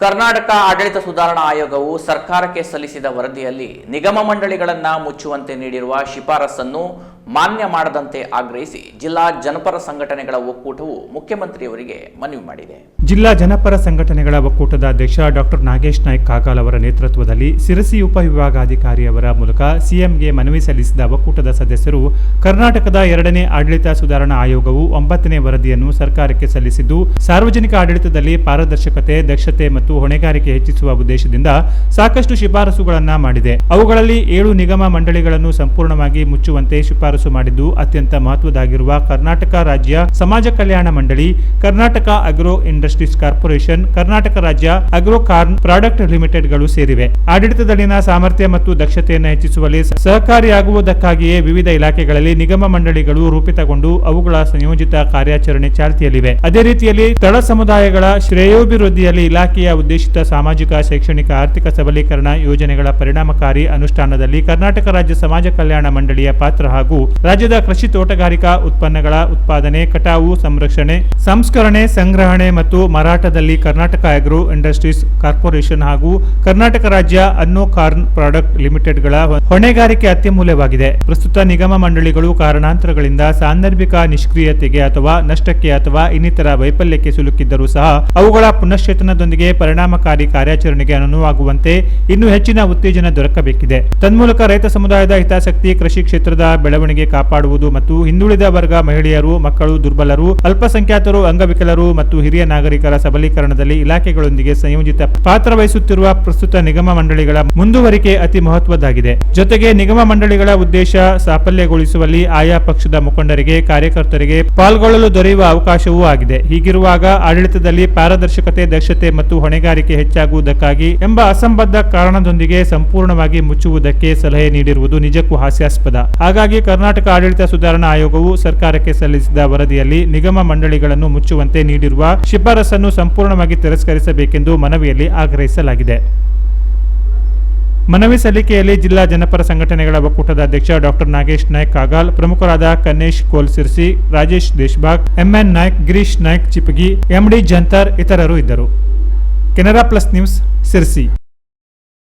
ಕರ್ನಾಟಕ ಆಡಳಿತ ಸುಧಾರಣಾ ಆಯೋಗವು ಸರ್ಕಾರಕ್ಕೆ ಸಲ್ಲಿಸಿದ ವರದಿಯಲ್ಲಿ ನಿಗಮ ಮಂಡಳಿಗಳನ್ನು ಮುಚ್ಚುವಂತೆ ನೀಡಿರುವ ಶಿಫಾರಸನ್ನು ಮಾನ್ಯ ಮಾಡದಂತೆ ಆಗ್ರಹಿಸಿ ಜಿಲ್ಲಾ ಜನಪರ ಸಂಘಟನೆಗಳ ಒಕ್ಕೂಟವು ಮುಖ್ಯಮಂತ್ರಿಯವರಿಗೆ ಮನವಿ ಮಾಡಿದೆ. ಜಿಲ್ಲಾ ಜನಪರ ಸಂಘಟನೆಗಳ ಒಕ್ಕೂಟದ ಅಧ್ಯಕ್ಷ ಡಾಕ್ಟರ್ ನಾಗೇಶ್ ನಾಯ್ಕ್ ಕಾಗಾಲ್ ಅವರ ನೇತೃತ್ವದಲ್ಲಿ ಸಿರಸಿ ಉಪವಿಭಾಗಾಧಿಕಾರಿಯವರ ಮೂಲಕ ಸಿಎಂಗೆ ಮನವಿ ಸಲ್ಲಿಸಿದ ಒಕ್ಕೂಟದ ಸದಸ್ಯರು ಕರ್ನಾಟಕದ ಎರಡನೇ ಆಡಳಿತ ಸುಧಾರಣಾ ಆಯೋಗವು ಒಂಬತ್ತನೇ ವರದಿಯನ್ನು ಸರ್ಕಾರಕ್ಕೆ ಸಲ್ಲಿಸಿದ್ದು, ಸಾರ್ವಜನಿಕ ಆಡಳಿತದಲ್ಲಿ ಪಾರದರ್ಶಕತೆ, ದಕ್ಷತೆ ಮತ್ತು ಹೊಣೆಗಾರಿಕೆ ಹೆಚ್ಚಿಸುವ ಉದ್ದೇಶದಿಂದ ಸಾಕಷ್ಟು ಶಿಫಾರಸುಗಳನ್ನು ಮಾಡಿದೆ. ಅವುಗಳಲ್ಲಿ ಏಳು ನಿಗಮ ಮಂಡಳಿಗಳನ್ನು ಸಂಪೂರ್ಣವಾಗಿ ಮುಚ್ಚುವಂತೆ ಶಿಫಾರಸು ಮಾಡಿದ್ದು ಅತ್ಯಂತ ಮಹತ್ವದಾಗಿರುವ ಕರ್ನಾಟಕ ರಾಜ್ಯ ಸಮಾಜ ಕಲ್ಯಾಣ ಮಂಡಳಿ, Karnataka agro industries corporation, Karnataka ರಾಜ್ಯ ಅಗ್ರೋ ಕಾರ್ನ್ ಪ್ರಾಡಕ್ಟ್ ಲಿಮಿಟೆಡ್ಗಳು ಸೇರಿವೆ. ಆಡಳಿತದಲ್ಲಿನ ಸಾಮರ್ಥ್ಯ ಮತ್ತು ದಕ್ಷತೆಯನ್ನು ಹೆಚ್ಚಿಸುವಲ್ಲಿ ಸಹಕಾರಿಯಾಗುವುದಕ್ಕಾಗಿಯೇ ವಿವಿಧ ಇಲಾಖೆಗಳಲ್ಲಿ ನಿಗಮ ಮಂಡಳಿಗಳು ರೂಪಿತಗೊಂಡು ಅವುಗಳ ಸಂಯೋಜಿತ ಕಾರ್ಯಾಚರಣೆ ಚಾಲ್ತಿಯಲ್ಲಿವೆ. ಅದೇ ರೀತಿಯಲ್ಲಿ ತಳ ಸಮುದಾಯಗಳ ಶ್ರೇಯೋಭಿವೃದ್ಧಿಯಲ್ಲಿ ಇಲಾಖೆಯ ಉದ್ದೇಶಿತ ಸಾಮಾಜಿಕ, ಶೈಕ್ಷಣಿಕ, ಆರ್ಥಿಕ ಸಬಲೀಕರಣ ಯೋಜನೆಗಳ ಪರಿಣಾಮಕಾರಿ ಅನುಷ್ಠಾನದಲ್ಲಿ ಕರ್ನಾಟಕ ರಾಜ್ಯ ಸಮಾಜ ಕಲ್ಯಾಣ ಮಂಡಳಿಯ ಪಾತ್ರ ಹಾಗೂ ರಾಜ್ಯದ ಕೃಷಿ ತೋಟಗಾರಿಕಾ ಉತ್ಪನ್ನಗಳ ಉತ್ಪಾದನೆ, ಕಟಾವು, ಸಂರಕ್ಷಣೆ, ಸಂಸ್ಕರಣೆ, ಸಂಗ್ರಹಣೆ ಮತ್ತು ಮಾರಾಟದಲ್ಲಿ ಕರ್ನಾಟಕ ಅಗ್ರೋ ಇಂಡಸ್ಟ್ರೀಸ್ ಕಾರ್ಪೊರೇಷನ್ ಹಾಗೂ ಕರ್ನಾಟಕ ರಾಜ್ಯ ಅನ್ನೋ ಕಾರ್ನ್ ಪ್ರಾಡಕ್ಟ್ ಲಿಮಿಟೆಡ್ಗಳ ಹೊಣೆಗಾರಿಕೆ ಅತ್ಯಮೂಲ್ಯವಾಗಿದೆ. ಪ್ರಸ್ತುತ ನಿಗಮ ಮಂಡಳಿಗಳು ಕಾರಣಾಂತರಗಳಿಂದ ಸಾಂದರ್ಭಿಕ ನಿಷ್ಕ್ರಿಯತೆಗೆ ಅಥವಾ ನಷ್ಟಕ್ಕೆ ಅಥವಾ ಇನ್ನಿತರ ವೈಫಲ್ಯಕ್ಕೆ ಸಿಲುಕಿದ್ದರೂ ಸಹ ಅವುಗಳ ಪುನಶ್ಚೇತನದೊಂದಿಗೆ ಪರಿಣಾಮಕಾರಿ ಕಾರ್ಯಾಚರಣೆಗೆ ಅನುವಾಗುವಂತೆ ಇನ್ನೂ ಹೆಚ್ಚಿನ ಉತ್ತೇಜನ ದೊರಕಬೇಕಿದೆ. ತನ್ಮೂಲಕ ರೈತ ಸಮುದಾಯದ ಹಿತಾಸಕ್ತಿ ಕೃಷಿ ಕ್ಷೇತ್ರದ ಬೆಳವಣಿಗೆ ಕಾಪಾಡುವುದು ಮತ್ತು ಹಿಂದುಳಿದ ವರ್ಗ ಮಹಿಳೆಯರು, ಮಕ್ಕಳು, ದುರ್ಬಲರು, ಅಲ್ಪಸಂಖ್ಯಾತರು, ಅಂಗವಿಕಲರು ಮತ್ತು ಹಿರಿಯ ನಾಗರಿಕರ ಸಬಲೀಕರಣದಲ್ಲಿ ಇಲಾಖೆಗಳೊಂದಿಗೆ ಸಂಯೋಜಿತ ಪಾತ್ರ ವಹಿಸುತ್ತಿರುವ ಪ್ರಸ್ತುತ ನಿಗಮ ಮಂಡಳಿಗಳ ಮುಂದುವರಿಕೆ ಅತಿ ಮಹತ್ವದ್ದಾಗಿದೆ. ಜೊತೆಗೆ ನಿಗಮ ಮಂಡಳಿಗಳ ಉದ್ದೇಶ ಸಾಫಲ್ಯಗೊಳಿಸುವಲ್ಲಿ ಆಯಾ ಪಕ್ಷದ ಮುಖಂಡರಿಗೆ, ಕಾರ್ಯಕರ್ತರಿಗೆ ಪಾಲ್ಗೊಳ್ಳಲು ದೊರೆಯುವ ಅವಕಾಶವೂ ಆಗಿದೆ. ಹೀಗಿರುವಾಗ ಆಡಳಿತದಲ್ಲಿ ಪಾರದರ್ಶಕತೆ, ದಕ್ಷತೆ ಮತ್ತು ಹೊಣೆಗಾರಿಕೆ ಹೆಚ್ಚಾಗುವುದಕ್ಕಾಗಿ ಎಂಬ ಅಸಂಬದ್ಧ ಕಾರಣದೊಂದಿಗೆ ಸಂಪೂರ್ಣವಾಗಿ ಮುಚ್ಚುವುದಕ್ಕೆ ಸಲಹೆ ನೀಡಿರುವುದು ನಿಜಕ್ಕೂ ಹಾಸ್ಯಾಸ್ಪದ. ಹಾಗಾಗಿ ಕರ್ನಾಟಕ ಆಡಳಿತ ಸುಧಾರಣಾ ಆಯೋಗವು ಸರ್ಕಾರಕ್ಕೆ ಸಲ್ಲಿಸಿದ ವರದಿಯಲ್ಲಿ ನಿಗಮ ಮಂಡಳಿಗಳನ್ನು ಮುಚ್ಚುವಂತೆ ನೀಡಿರುವ ಶಿಫಾರಸನ್ನು ಸಂಪೂರ್ಣವಾಗಿ ತಿರಸ್ಕರಿಸಬೇಕೆಂದು ಮನವಿಯಲ್ಲಿ ಆಗ್ರಹಿಸಲಾಗಿದೆ. ಮನವಿ ಸಲ್ಲಿಕೆಯಲ್ಲಿ ಜಿಲ್ಲಾ ಜನಪರ ಸಂಘಟನೆಗಳ ಒಕ್ಕೂಟದ ಅಧ್ಯಕ್ಷ ಡಾಕ್ಟರ್ ನಾಗೇಶ್ ನಾಯ್ಕ್ ಕಾಗಾಲ್, ಪ್ರಮುಖರಾದ ಕನ್ನೇಶ್ ಕೋಲ್ಸಿರ್ಸಿ, ರಾಜೇಶ್ ದೇಶ್ಬಾಗ್, ಎಂಎನ್ ನಾಯ್ಕ್, ಗಿರೀಶ್ ನಾಯ್ಕ್ ಚಿಪಗಿ, ಎಂಡಿ ಜಂತರ್ ಇತರರು ಇದ್ದರು. Canara plus news Sirsi.